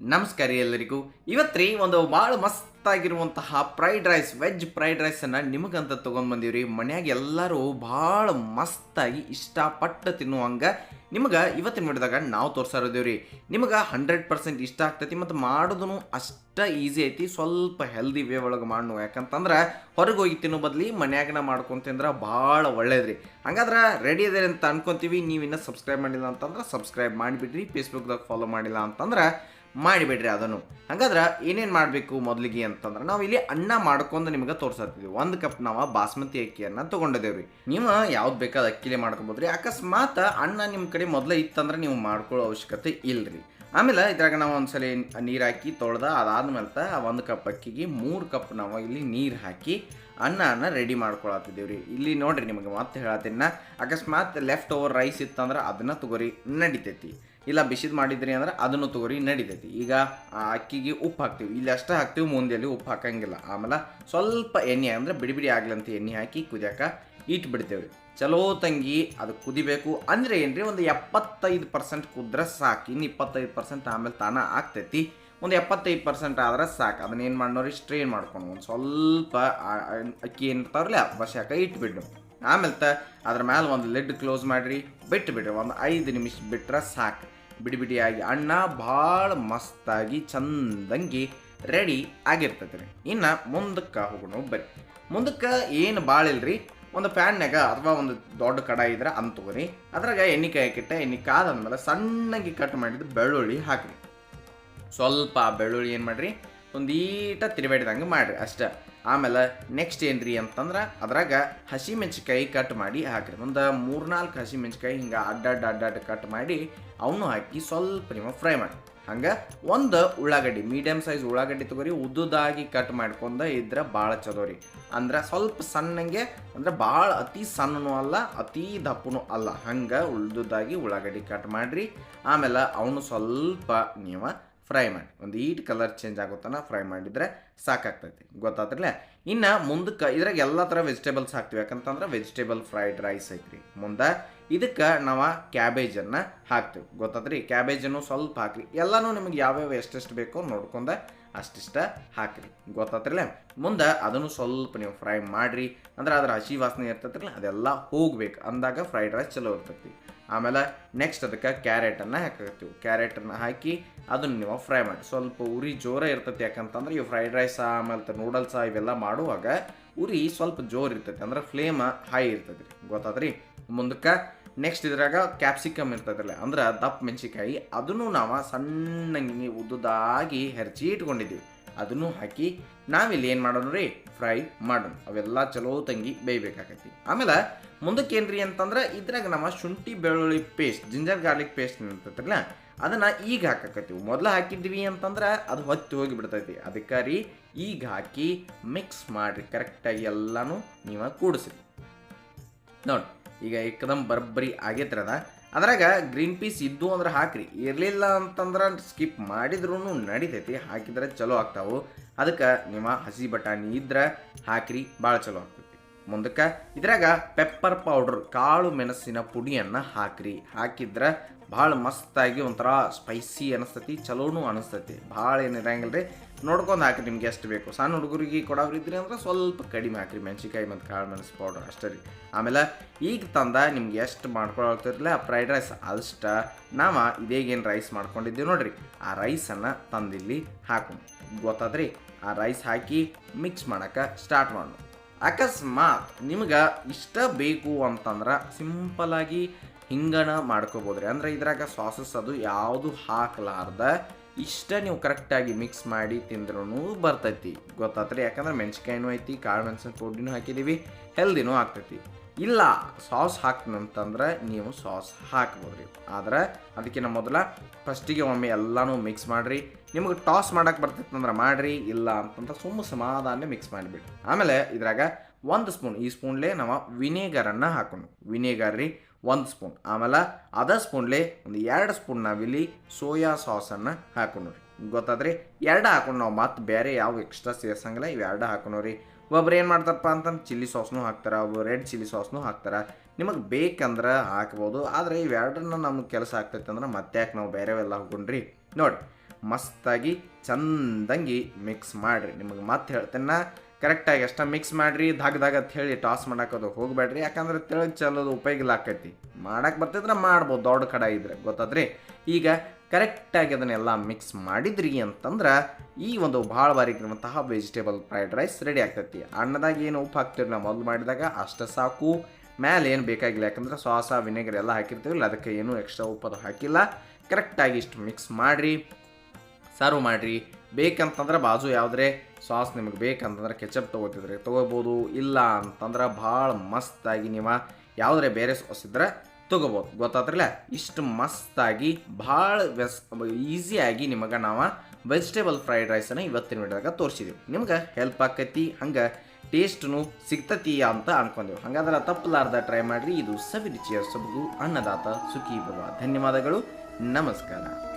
ನಮಸ್ಕಾರ ಎಲ್ಲರಿಗೂ. ಇವತ್ತು ಒಂದು ಭಾಳ ಮಸ್ತಾಗಿರುವಂತಹ ಫ್ರೈಡ್ ರೈಸ್ ವೆಜ್ ಫ್ರೈಡ್ ರೈಸನ್ನು ನಿಮಗಂತ ತೊಗೊಂಡು ಬಂದೀವ್ರಿ. ಮನ್ಯಾಗ ಎಲ್ಲರೂ ಭಾಳ ಮಸ್ತಾಗಿ ಇಷ್ಟಪಟ್ಟು ತಿನ್ನುವಂಗೆ ನಿಮಗೆ ಇವತ್ತಿನ ವಿಡಿಯೋದಾಗ ನಾವು ತೋರಿಸಿರೋದೇವ್ರಿ ನಿಮಗೆ ಹಂಡ್ರೆಡ್ ಪರ್ಸೆಂಟ್ ಇಷ್ಟ ಆಗ್ತೈತಿ ಮತ್ತು ಮಾಡೋದು ಅಷ್ಟ ಈಸಿ ಐತಿ. ಸ್ವಲ್ಪ ಹೆಲ್ದಿ ವೇ ಒಳಗೆ ಮಾಡ್ನು. ಯಾಕಂತಂದ್ರೆ ಹೊರಗೆ ಹೋಗಿ ತಿನ್ನೋ ಬದ್ಲಿ ಮನ್ಯಾಗನ ಮಾಡ್ಕೊಂಡ್ ತಿಂದ್ರೆ ಭಾಳ ಒಳ್ಳೇದ್ರಿ. ಹಂಗಾದ್ರೆ ರೆಡಿ ಇದೆ ಅಂತ ಅನ್ಕೊಂತೀವಿ. ನೀವು ಇನ್ನೂ ಸಬ್ಸ್ಕ್ರೈಬ್ ಮಾಡಿಲ್ಲ ಅಂತಂದ್ರೆ ಸಬ್ಸ್ಕ್ರೈಬ್ ಮಾಡಿಬಿಡ್ರಿ. ಫೇಸ್ಬುಕ್ದಾಗ ಫಾಲೋ ಮಾಡಿಲ್ಲ ಅಂತಂದ್ರೆ ಮಾಡಿಬಿಡ್ರಿ ಅದನ್ನು. ಹಂಗಾದ್ರೆ ಏನೇನು ಮಾಡಬೇಕು ಮೊದಲಿಗೆ ಅಂತಂದ್ರೆ ನಾವು ಇಲ್ಲಿ ಅನ್ನ ಮಾಡ್ಕೊಂಡು ನಿಮಗೆ ತೋರಿಸತ್ತೀವಿ ಒಂದು ಕಪ್ ನಾವು ಬಾಸ್ಮತಿ ಅಕ್ಕಿಯನ್ನು ತೊಗೊಂಡಿದ್ದೇವ್ರಿ. ನೀವು ಯಾವ್ದು ಬೇಕಾದ ಅಕ್ಕಿಲೇ ಮಾಡ್ಕೊಬೋದ್ರಿ. ಅಕಸ್ಮಾತ್ ಅನ್ನ ನಿಮ್ಮ ಕಡೆ ಮೊದಲೇ ಇತ್ತಂದ್ರೆ ನೀವು ಮಾಡ್ಕೊಳ್ಳೋ ಅವಶ್ಯಕತೆ ಇಲ್ರಿ. ಆಮೇಲೆ ಇದ್ರಾಗ ನಾವು ಒಂದ್ಸಲ ನೀರು ಹಾಕಿ ತೊಳ್ದ ಅದಾದ್ಮೇಲೆ ಒಂದು ಕಪ್ ಅಕ್ಕಿಗೆ ಮೂರು ಕಪ್ ನಾವು ಇಲ್ಲಿ ನೀರು ಹಾಕಿ ಅನ್ನ ರೆಡಿ ಮಾಡ್ಕೊಳತ್ತಿದ್ದೀವಿ ರೀ ಇಲ್ಲಿ ನೋಡ್ರಿ ನಿಮಗೆ ಮತ್ತೆ ಹೇಳತ್ತಿನ ಅಕಸ್ಮಾತ್ ಲೆಫ್ಟ್ ಓವರ್ ರೈಸ್ ಇತ್ತಂದ್ರೆ ಅದನ್ನ ತಗೋರಿ, ನಡಿತೈತಿ. ಇಲ್ಲ ಬಿಸಿದ್ ಮಾಡಿದ್ರಿ ಅಂದ್ರೆ ಅದನ್ನು ತಗೋರಿ, ನಡಿತೈತಿ. ಈಗ ಆ ಅಕ್ಕಿಗೆ ಉಪ್ಪು ಹಾಕ್ತೀವಿ. ಇಲ್ಲಿ ಅಷ್ಟೇ ಹಾಕ್ತೀವಿ, ಮುಂದೆಯಲ್ಲಿ ಉಪ್ಪು ಹಾಕಂಗಿಲ್ಲ. ಆಮೇಲೆ ಸ್ವಲ್ಪ ಎಣ್ಣೆ, ಅಂದ್ರೆ ಬಿಡಿ ಬಿಡಿ ಆಗ್ಲಂತ ಎಣ್ಣೆ ಹಾಕಿ ಕುದಿಯಾಕ ಇಟ್ಟು ಬಿಡ್ತೇವೆ ಚಲೋ ತಂಗಿ, ಅದು ಕುದಿಬೇಕು. ಅಂದ್ರೆ ಏನ್ರಿ, ಒಂದು ಎಪ್ಪತ್ತೈದು ಪರ್ಸೆಂಟ್ ಕುದ್ರೆ ಸಾಕು. ಇನ್ನು ಇಪ್ಪತ್ತೈದು ಪರ್ಸೆಂಟ್ ಆಮೇಲೆ ತಾನ ಆಗ್ತೈತಿ. ಒಂದು ಎಪ್ಪತ್ತೈದು ಪರ್ಸೆಂಟ್ ಆದ್ರೆ ಸಾಕು. ಅದನ್ನ ಏನು ಮಾಡೋರಿ ಸ್ಟ್ರೈನ್ ಮಾಡ್ಕೊಂಡು ಒಂದು ಸ್ವಲ್ಪ ಅಕ್ಕಿ ಏನಿರ್ತಾವ್ರಲ್ಲ ಬಸ್ಯಾಕ ಇಟ್ಬಿಡ್ಡು ಆಮೇಲೆ ತ ಅದ್ರ ಮೇಲೆ ಒಂದು ಲೆಡ್ ಕ್ಲೋಸ್ ಮಾಡಿರಿ. ಬಿಟ್ಟು ಬಿಡ್ರಿ ಒಂದು ಐದು ನಿಮಿಷ ಬಿಟ್ರೆ ಸಾಕು. ಬಿಡಿ ಬಿಡಿಯಾಗಿ ಅಣ್ಣ ಭಾಳ ಮಸ್ತಾಗಿ ಚಂದಂಗಿ ರೆಡಿ ಆಗಿರ್ತೈತೆ ರೀ. ಇನ್ನು ಮುಂದಕ್ಕೆ ಹೋಗೋಣ ಬರ್ರಿ. ಮುಂದಕ್ಕೆ ಏನು ಭಾಳ ಇಲ್ರಿ? ಒಂದು ಪ್ಯಾನ್ಯಾಗ ಅಥವಾ ಒಂದು ದೊಡ್ಡ ಕಡಾಯಿ ಇದ್ರೆ ಅಂತ ಅದ್ರಾಗ ಎಣ್ಣೆ ಕಾಯಕ್ಕಿಟ್ಟ ಎಣ್ಣೆ ಕಾದಂದ್ಮೇಲೆ ಸಣ್ಣಗೆ ಕಟ್ ಮಾಡಿದ್ದು ಬೆಳ್ಳುಳ್ಳಿ ಹಾಕ್ರಿ. ಸ್ವಲ್ಪ ಬೆಳ್ಳುಳ್ಳಿ ಏನು ಮಾಡ್ರಿ? ಒಂದೀಟ ತಿರುಬೇಡ್ದಂಗೆ ಮಾಡಿರಿ ಅಷ್ಟೇ. ಆಮೇಲೆ ನೆಕ್ಸ್ಟ್ ಏನ್ರಿ ಅಂತಂದ್ರೆ ಅದ್ರಾಗ ಹಸಿ ಮೆಣಸಿಕಾಯಿ ಕಟ್ ಮಾಡಿ ಹಾಕ್ರಿ. ಒಂದು ಮೂರ್ನಾಲ್ಕು ಹಸಿ ಮೆಣಸಿಕಾಯಿ ಹಿಂಗೆ ಅಡ್ಡಾಡ್ ಅಡ್ಡಾಡ್ ಕಟ್ ಮಾಡಿ ಅವನು ಹಾಕಿ ಸ್ವಲ್ಪ ನಿಮ್ಮ ಫ್ರೈ ಮಾಡಿ. ಹಂಗೆ ಒಂದು ಉಳ್ಳಾಗಡ್ಡಿ ಮೀಡಿಯಮ್ ಸೈಜ್ ಉಳ್ಳಾಗಡ್ಡಿ ತಗೋರಿ, ಉದ್ದುದಾಗಿ ಕಟ್ ಮಾಡ್ಕೊಂಡ ಇದ್ರೆ ಭಾಳ ಚಲೋ ರೀ. ಅಂದ್ರೆ ಸ್ವಲ್ಪ ಸಣ್ಣಂಗೆ, ಅಂದ್ರೆ ಭಾಳ ಅತಿ ಸಣ್ಣನೂ ಅಲ್ಲ, ಅತಿ ದಪ್ಪನೂ ಅಲ್ಲ. ಹಂಗೆ ಉಳ್ದುದಾಗಿ ಉಳ್ಳಾಗಡ್ಡಿ ಕಟ್ ಮಾಡಿರಿ. ಆಮೇಲೆ ಅವನು ಸ್ವಲ್ಪ ನೀವು ಫ್ರೈ ಮಾಡಿ. ಒಂದು ಈಟ್ ಕಲರ್ ಚೇಂಜ್ ಆಗುತ್ತಾನ ಫ್ರೈ ಮಾಡಿದರೆ ಸಾಕಾಗ್ತೈತಿ. ಗೊತ್ತಾದ್ರಲ್ಲ? ಇನ್ನು ಮುಂದಕ್ಕೆ ಇದ್ರಾಗ ಎಲ್ಲ ಥರ ವೆಜಿಟೇಬಲ್ಸ್ ಹಾಕ್ತೀವಿ. ಯಾಕಂತಂದ್ರೆ ವೆಜಿಟೇಬಲ್ ಫ್ರೈಡ್ ರೈಸ್ ಐತ್ರಿ. ಮುಂದೆ ಇದಕ್ಕೆ ನಾವು ಕ್ಯಾಬೇಜನ್ನು ಹಾಕ್ತೀವಿ. ಗೊತ್ತಾತ್ರಿ ಕ್ಯಾಬೇಜನ್ನು ಸ್ವಲ್ಪ ಹಾಕ್ರಿ. ಎಲ್ಲನೂ ನಿಮಗೆ ಯಾವ್ಯಾವ ಎಷ್ಟೆಷ್ಟು ಬೇಕೋ ನೋಡ್ಕೊಂಡ ಅಷ್ಟಿಷ್ಟ ಹಾಕ್ರಿ. ಗೊತ್ತಾತ್ರಲ್ಲ ಮುಂದೆ ಅದನ್ನು ಸ್ವಲ್ಪ ನೀವು ಫ್ರೈ ಮಾಡಿರಿ. ಅಂದ್ರೆ ಅದರ ಹಸಿ ವಾಸನೆ ಇರ್ತೈತ್ರಲ್ಲ ಅದೆಲ್ಲ ಹೋಗ್ಬೇಕು. ಅಂದಾಗ ಫ್ರೈಡ್ ರೈಸ್ ಚಲೋ ಇರ್ತೈತಿ. ಆಮೇಲೆ ನೆಕ್ಸ್ಟ್ ಅದಕ್ಕೆ ಕ್ಯಾರೆಟನ್ನು ಹಾಕತ್ತೀವಿ ಕ್ಯಾರೆಟನ್ನು ಹಾಕಿ ಅದನ್ನು ನೀವು ಫ್ರೈ ಮಾಡಿ. ಸ್ವಲ್ಪ ಉರಿ ಜೋರ ಇರ್ತೈತಿ. ಯಾಕಂತಂದ್ರೆ ಇವು ಫ್ರೈಡ್ ರೈಸ ಆಮೇಲೆ ನೂಡಲ್ಸ ಇವೆಲ್ಲ ಮಾಡುವಾಗ ಉರಿ ಸ್ವಲ್ಪ ಜೋರ್ ಇರ್ತೈತಿ. ಅಂದ್ರೆ ಫ್ಲೇಮ್ ಹೈ ಇರ್ತೈತಿ ಗೊತ್ತಾದ್ರಿ ಮುಂದಕ್ಕೆ ನೆಕ್ಸ್ಟ್ ಇದ್ರಾಗ ಕ್ಯಾಪ್ಸಿಕಮ್ ಇರ್ತದಲ್ಲ ಅಂದ್ರೆ ದಪ್ಪ ಮೆಣಸಿಕಾಯಿ ಅದನ್ನು ನಾವು ಸಣ್ಣಗೆ ಉದ್ದುದಾಗಿ ಹೆರ್ಚಿ ಇಟ್ಕೊಂಡಿದ್ದೀವಿ. ಅದನ್ನು ಹಾಕಿ ನಾವಿಲ್ಲಿ ಏನು ಮಾಡೋಣ ರೀ ಫ್ರೈ ಮಾಡೋಣ ಅವೆಲ್ಲ ಚಲೋ ತಂಗಿ ಬೇಯ್ಬೇಕಾಗೈತಿ ಆಮೇಲೆ ಮುಂದಕ್ಕೆ ಏನ್ರಿ ಅಂತಂದ್ರೆ ಇದ್ರಾಗ ನಮ್ಮ ಶುಂಠಿ ಬೆಳ್ಳುಳ್ಳಿ ಪೇಸ್ಟ್ ಜಿಂಜರ್ ಗಾರ್ಲಿಕ್ ಪೇಸ್ಟ್ ಇರ್ತೈತಲ್ಲ, ಅದನ್ನ ಈಗ ಹಾಕಕತ್ತೀವಿ. ಮೊದಲು ಹಾಕಿದ್ವಿ ಅಂತಂದ್ರೆ ಅದು ಹೊತ್ತಿ ಹೋಗಿ ಬಿಡ್ತೈತಿ ಅದಕ್ಕೆ ರೀ ಈಗ ಹಾಕಿ ಮಿಕ್ಸ್ ಮಾಡ್ರಿ. ಕರೆಕ್ಟಾಗಿ ಎಲ್ಲನೂ ನೀವು ಕೂಡಿಸ್ರಿ. ನೋಡಿ ಈಗ ಏಕದಮ್ ಬರಬ್ಬರಿ ಆಗೈತ್ರಿ ಅದ ಅದ್ರಾಗ ಗ್ರೀನ್ ಪೀಸ್ ಇದ್ದು ಅಂದ್ರೆ ಹಾಕ್ರಿ. ಇರಲಿಲ್ಲ ಅಂತಂದ್ರೆ ಸ್ಕಿಪ್ ಮಾಡಿದ್ರೂ ನಡಿತೈತಿ, ಹಾಕಿದ್ರೆ ಚಲೋ ಆಗ್ತಾವು. ಅದಕ್ಕೆ ನಿಮ್ಮ ಹಸಿ ಬಟಾಣಿ ಇದ್ರೆ ಹಾಕ್ರಿ ಭಾಳ ಚಲೋ ಆಗ್ತೈತಿ. ಮುಂದಕ್ಕೆ ಇದ್ರಾಗ ಪೆಪ್ಪರ್ ಪೌಡ್ರ್ ಕಾಳು ಮೆಣಸಿನ ಪುಡಿಯನ್ನು ಹಾಕ್ರಿ. ಹಾಕಿದ್ರೆ ಭಾಳ ಮಸ್ತಾಗಿ ಒಂಥರ ಸ್ಪೈಸಿ ಅನಿಸ್ತತಿ, ಚಲೋನು ಅನಿಸ್ತತಿ. ಭಾಳ ಏನು ಇರಂಗಿಲ್ಲ ರೀ ನೋಡ್ಕೊಂಡು ಹಾಕ್ರಿ ನಿಮ್ಗೆ ಎಷ್ಟು ಬೇಕು. ಸಣ್ಣ ಹುಡುಗರಿಗೆ ಕೊಡೋರಿದ್ರಿ ಅಂದ್ರೆ ಸ್ವಲ್ಪ ಕಡಿಮೆ ಹಾಕ್ರಿ ಮೆಣಸಿಕಾಯಿ ಮತ್ತು ಕಾಳು ಮೆಣಸು ಪೌಡರ್ ಅಷ್ಟೇ ರೀ. ಆಮೇಲೆ ಈಗ ತಂದ ನಿಮ್ಗೆ ಎಷ್ಟು ಮಾಡ್ಕೊಳ್ತಿರಲಿಲ್ಲ ಫ್ರೈಡ್ ರೈಸ್ ಅಷ್ಟ ನಾವು ಇದೇಗೇನು ರೈಸ್ ಮಾಡ್ಕೊಂಡಿದ್ದೀವಿ ನೋಡ್ರಿ, ಆ ರೈಸನ್ನು ತಂದಿಲ್ಲಿ ಹಾಕೋಣ ಗೊತ್ತಾದ್ರಿ, ಆ ರೈಸ್ ಹಾಕಿ ಮಿಕ್ಸ್ ಮಾಡೋಕ್ಕೆ ಸ್ಟಾರ್ಟ್ ಮಾಡೋಣ ಅಕಸ್ಮಾತ್ ನಿಮ್ಗೆ ಇಷ್ಟ ಬೇಕು ಅಂತಂದ್ರೆ ಸಿಂಪಲಾಗಿ ಹಿಂಗಣ ಮಾಡ್ಕೋಬೋದ್ರಿ. ಅಂದ್ರೆ ಇದ್ರಾಗ ಸಾಸಸ್ ಅದು ಯಾವುದು ಹಾಕಲಾರ್ದ ಇಷ್ಟ ನೀವು ಕರೆಕ್ಟಾಗಿ ಮಿಕ್ಸ್ ಮಾಡಿ ತಿಂದ್ರೂ ಬರ್ತೈತಿ. ಗೊತ್ತಾತ್ರಿ? ಯಾಕಂದ್ರೆ ಮೆಣಸಿಕಾಯಿನೂ ಐತಿ, ಕಾಳು ಮೆಣಸಿನ ಪುಡಿನೂ ಹಾಕಿದ್ದೀವಿ ಹೆಲ್ದಿನೂ ಆಗ್ತೈತಿ. ಇಲ್ಲ, ಸಾಸ್ ಹಾಕ್ನಂತಂದ್ರೆ ನೀವು ಸಾಸ್ ಹಾಕ್ಬೋದ್ರಿ. ಆದರೆ ಅದಕ್ಕಿಂತ ಮೊದಲ ಫಸ್ಟಿಗೆ ಒಮ್ಮೆ ಎಲ್ಲನೂ ಮಿಕ್ಸ್ ಮಾಡಿರಿ. ನಿಮಗೆ ಟಾಸ್ ಮಾಡಕ್ಕೆ ಬರ್ತಿತ್ತಂದ್ರೆ ಮಾಡಿರಿ, ಇಲ್ಲ ಅಂತಂದ್ರೆ ಸುಮ್ಮ ಸಮಾಧಾನ ಮಿಕ್ಸ್ ಮಾಡಿಬಿಡಿ ಆಮೇಲೆ ಇದ್ರಾಗ ಒಂದು ಸ್ಪೂನ್ ಈ ಸ್ಪೂನ್ಲೇ ನಾವು ವಿನೇಗರನ್ನು ಹಾಕೋಣ. ವಿನೇಗರ್ ರೀ, ಒಂದು ಸ್ಪೂನ್ ಆಮೇಲೆ ಅದ ಸ್ಪೂನ್ಲೇ ಒಂದು ಎರಡು ಸ್ಪೂನ್ ನಾವಿಲ್ಲಿ ಸೋಯಾ ಸಾಸನ್ನು ಹಾಕೋಣ್ರಿ ಗೊತ್ತಾದ್ರಿ? ಎರಡು ಹಾಕೊಂಡು ನಾವು, ಮತ್ತೆ ಬೇರೆ ಯಾವ ಎಕ್ಸ್ಟ್ರಾ ಸೇರ್ಸಂಗಿಲ್ಲ ಇವೆರಡು ಹಾಕೊಂಡ್ರಿ ಒಬ್ರು ಏನು ಮಾಡ್ತಾರಪ್ಪ ಅಂತಂದ್ರೆ ಚಿಲ್ಲಿ ಸಾಸ್ನೂ ಹಾಕ್ತಾರೆ ಒಬ್ಬರು ರೆಡ್ ಚಿಲ್ಲಿ ಸಾಸ್ನೂ ಹಾಕ್ತಾರೆ. ನಿಮಗೆ ಬೇಕಂದ್ರೆ ಹಾಕ್ಬೋದು, ಆದರೆ ಇವೆರಡನ್ನ ನಮ್ಗೆ ಕೆಲಸ ಆಗ್ತೈತೆ ಅಂದ್ರೆ ಮತ್ತೆ ಯಾಕೆ ನಾವು ಬೇರೆವೆಲ್ಲ ಹಾಕೊಂಡ್ರಿ? ನೋಡಿ, ಮಸ್ತಾಗಿ ಚಂದಂಗಿ ಮಿಕ್ಸ್ ಮಾಡಿರಿ. ನಿಮಗೆ ಮತ್ತೆ ಹೇಳ್ತೇನೆ ಕರೆಕ್ಟಾಗಿ ಎಷ್ಟ ಮಿಕ್ಸ್ ಮಾಡಿರಿ ದಾಗ ದಾಗ ಅಂತ ಹೇಳಿ ಟಾಸ್ ಮಾಡಾಕೋದು ಹೋಗ್ಬೇಡ್ರಿ. ಯಾಕಂದ್ರೆ ತೆಳಗ್ ಚೆಲ್ಲೋದು ಉಪಯೋಗ ಇಲ್ಲ ಆಕೈತಿ. ಮಾಡಕ್ಕೆ ಬರ್ತಿದ್ರೆ ಮಾಡ್ಬೋದು, ದೊಡ್ಡ ಕಡ ಇದ್ರೆ, ಗೊತ್ತಾದ್ರಿ? ಈಗ ಕರೆಕ್ಟಾಗಿ ಅದನ್ನೆಲ್ಲ ಮಿಕ್ಸ್ ಮಾಡಿದ್ರಿ ಅಂತಂದ್ರೆ ಈ ಒಂದು ಭಾಳ ಬಾರಿಗಿರುವಂತಹ ವೆಜಿಟೇಬಲ್ ಫ್ರೈಡ್ ರೈಸ್ ರೆಡಿ ಆಗ್ತೈತಿ. ಅನ್ನದಾಗ ಏನು ಉಪ್ಪು ಹಾಕ್ತೀವಿ ನಾವು ಮೊದಲು ಮಾಡಿದಾಗ ಅಷ್ಟು ಸಾಕು. ಮೇಲೆ ಏನು ಬೇಕಾಗಿಲ್ಲ, ಯಾಕಂದ್ರೆ ಸಾಸ ವಿನೆಗರ್ ಎಲ್ಲ ಹಾಕಿರ್ತೀವಿ ಅದಕ್ಕೆ ಏನೂ ಎಕ್ಸ್ಟ್ರಾ ಉಪ್ಪು ಅದು ಹಾಕಿಲ್ಲ. ಕರೆಕ್ಟಾಗಿ ಇಷ್ಟು ಮಿಕ್ಸ್ ಮಾಡಿರಿ ಸರ್ವ್ ಮಾಡಿರಿ. ಬೇಕಂತಂದ್ರೆ ಬಾಜು ಯಾವುದೇ ಸಾಸ್ ನಿಮಗೆ ಬೇಕಂತಂದ್ರೆ ಕೆಚಪ್ ತೊಗೋತಿದ್ರಿ ತೊಗೋಬೋದು, ಇಲ್ಲ ಅಂತಂದ್ರೆ ಭಾಳ ಮಸ್ತಾಗಿ ನೀವು ಯಾವುದೇ ಬೇರೆ ಸಾಸ್ ಇದ್ರೆ ತೊಗೋಬೋದು. ಗೊತ್ತಾತ್ರಲ್ಲ ಇಷ್ಟು ಮಸ್ತಾಗಿ, ಭಾಳ ವ್ಯಸ್ ಈಸಿಯಾಗಿ ನಿಮಗೆ ನಾವು ವೆಜಿಟೇಬಲ್ ಫ್ರೈಡ್ ರೈಸನ್ನು ಇವತ್ತಿನ ವಿಡಿಯೋದಾಗ ತೋರಿಸಿದೀವಿ. ನಿಮ್ಗೆ ಹೆಲ್ಪ್ ಆಕೈತಿ, ಹಂಗೆ ಟೇಸ್ಟ್ನು ಸಿಗ್ತತಿ ಅಂತ ಅನ್ಕೊಂಡೆವು. ಹಾಗಾದ್ರೆ ತಪ್ಪಲಾರ್ದ ಟ್ರೈ ಮಾಡಿರಿ. ಇದು ಸವಿರುಚಿಯ ಸಬಗು ಅನ್ನದಾತ ಸುಖಿ ಭವ ಧನ್ಯವಾದಗಳು. ನಮಸ್ಕಾರ.